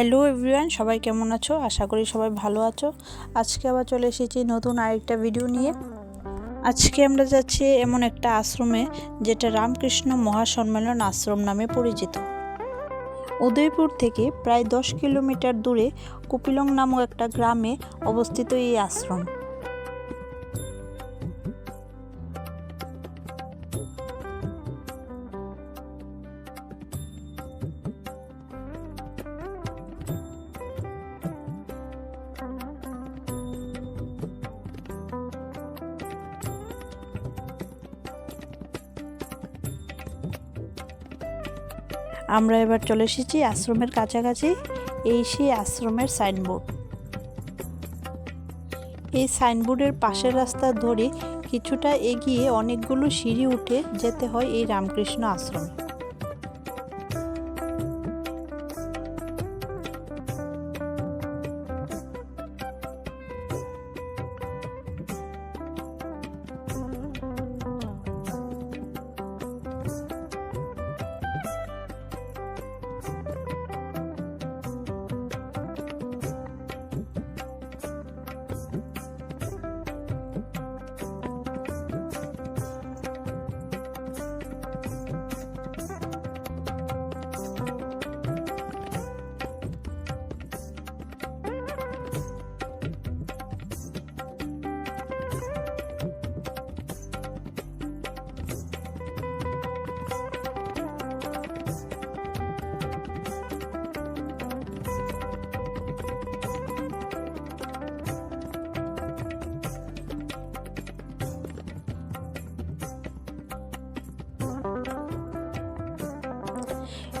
Hello everyone সবাই কেমন আছো? আশা করি সবাই ভালো আছো। আজকে আবার চলে এসেছি নতুন আরেকটা ভিডিও নিয়ে। আজকে আমরা যাচ্ছি এমন একটা আশ্রমে, যেটা রামকৃষ্ণ মহাসম্মেলন আশ্রম নামে পরিচিত। উদয়পুর থেকে প্রায় দশ কিলোমিটার দূরে কুপিলং নামক একটা গ্রামে অবস্থিত এই আশ্রম। আমরা এবার চলে এসেছি আশ্রমের কাছাকাছি, এই সেই আশ্রমের সাইনবোর্ড। এই সাইনবোর্ডের পাশের রাস্তা ধরে কিছুটা এগিয়ে অনেকগুলো সিঁড়ি উঠে যেতে হয় এই রামকৃষ্ণ আশ্রমে।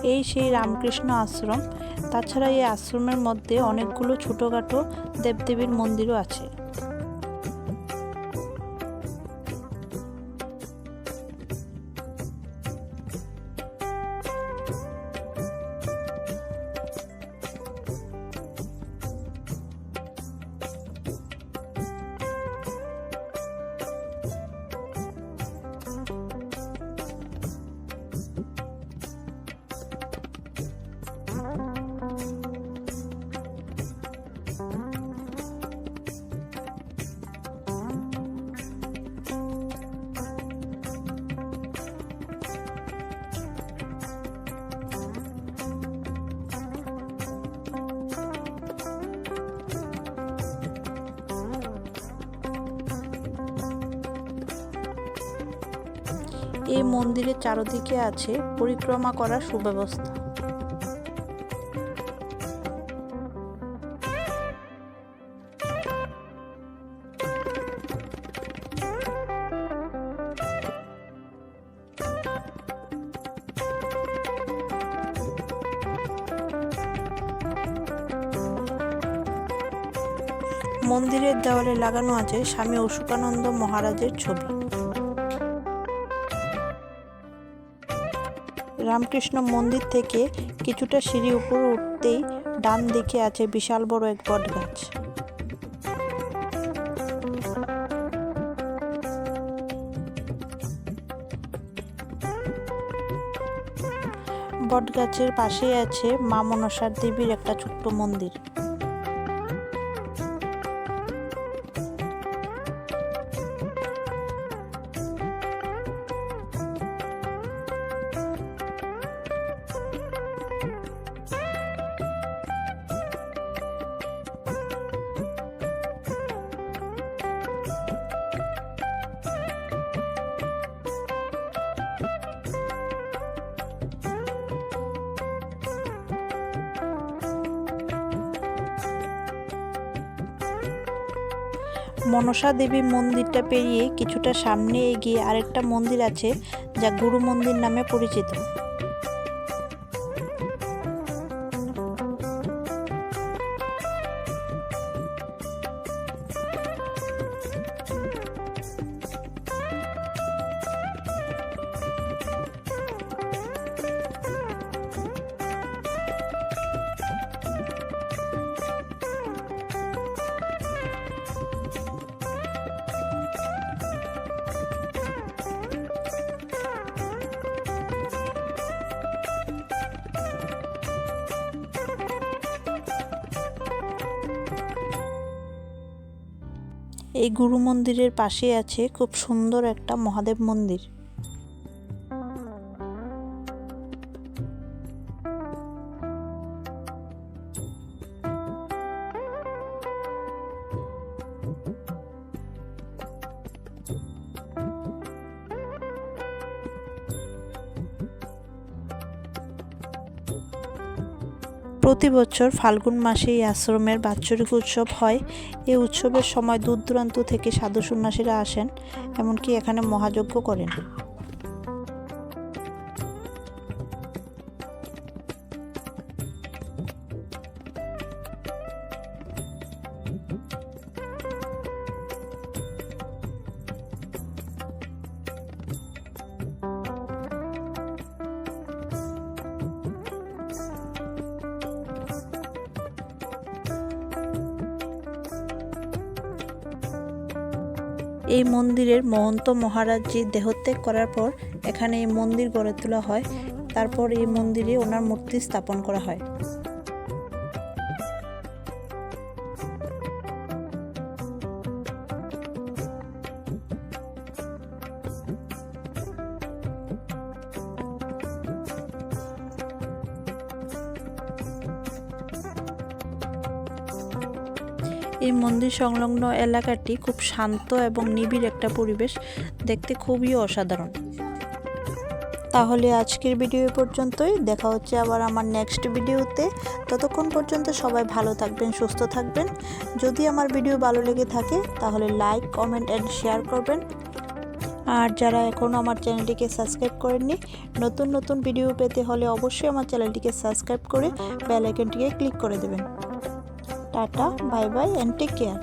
এই সেই রামকৃষ্ণ আশ্রম। তাছাড়া এই আশ্রমের মধ্যে অনেকগুলো ছোটোখাটো দেবদেবীর মন্দিরও আছে। এই মন্দিরের চারদিকে আছে পরিক্রমা করার সুব্যবস্থা। মন্দিরের দেওয়ালে লাগানো আছে স্বামী অশোকানন্দ মহারাজের ছবি। রামকৃষ্ণ মন্দির থেকে কিছুটা সিঁড়ি উপরে উঠতেই ডান দিকে আছে বিশাল বড় এক বট গাছ বট গাছের পাশেই আছে মা মনসার দেবীর একটা ছোট্ট মন্দির। মনসা দেবী মন্দিরটা পেরিয়ে কিছুটা সামনে এগিয়ে আরেকটা মন্দির আছে, যা গুরু মন্দির নামে পরিচিত। এই গুরু মন্দিরের পাশে আছে খুব সুন্দর একটা মহাদেব মন্দির। প্রতি বছর ফাল্গুন মাসে এই আশ্রমের বাৎসরিক উৎসব হয়। এই উৎসবের সময় দূর দূরান্ত থেকে সাধু সন্ন্যাসীরা আসেন, এমনকি এখানে মহাযজ্ঞ করেন। এই মন্দিরের মহন্ত মহারাজজি দেহত্যাগ করার পর এখানে এই মন্দির গড়ে তোলা হয়। তারপর এই মন্দিরে ওনার মূর্তি স্থাপন করা হয়। এই মন্দির সংলগ্ন এলাকাটি খুব শান্ত এবং নিবিড় একটা পরিবেশ। দেখতে খুবই অসাধারণ। তাহলে আজকের ভিডিও পর্যন্তই। দেখা হচ্ছে আবার আমার নেক্সট ভিডিওতে। ততক্ষণ পর্যন্ত সবাই ভালো থাকবেন, সুস্থ থাকবেন। যদি আমার ভিডিও ভালো লেগে থাকে, তাহলে লাইক কমেন্ট অ্যান্ড শেয়ার করবেন। আর যারা এখনও আমার চ্যানেলটিকে সাবস্ক্রাইব করেননি, নতুন নতুন ভিডিও পেতে হলে অবশ্যই আমার চ্যানেলটিকে সাবস্ক্রাইব করে বেল আইকনটিকে ক্লিক করে দেবেন। Tata bye bye and take care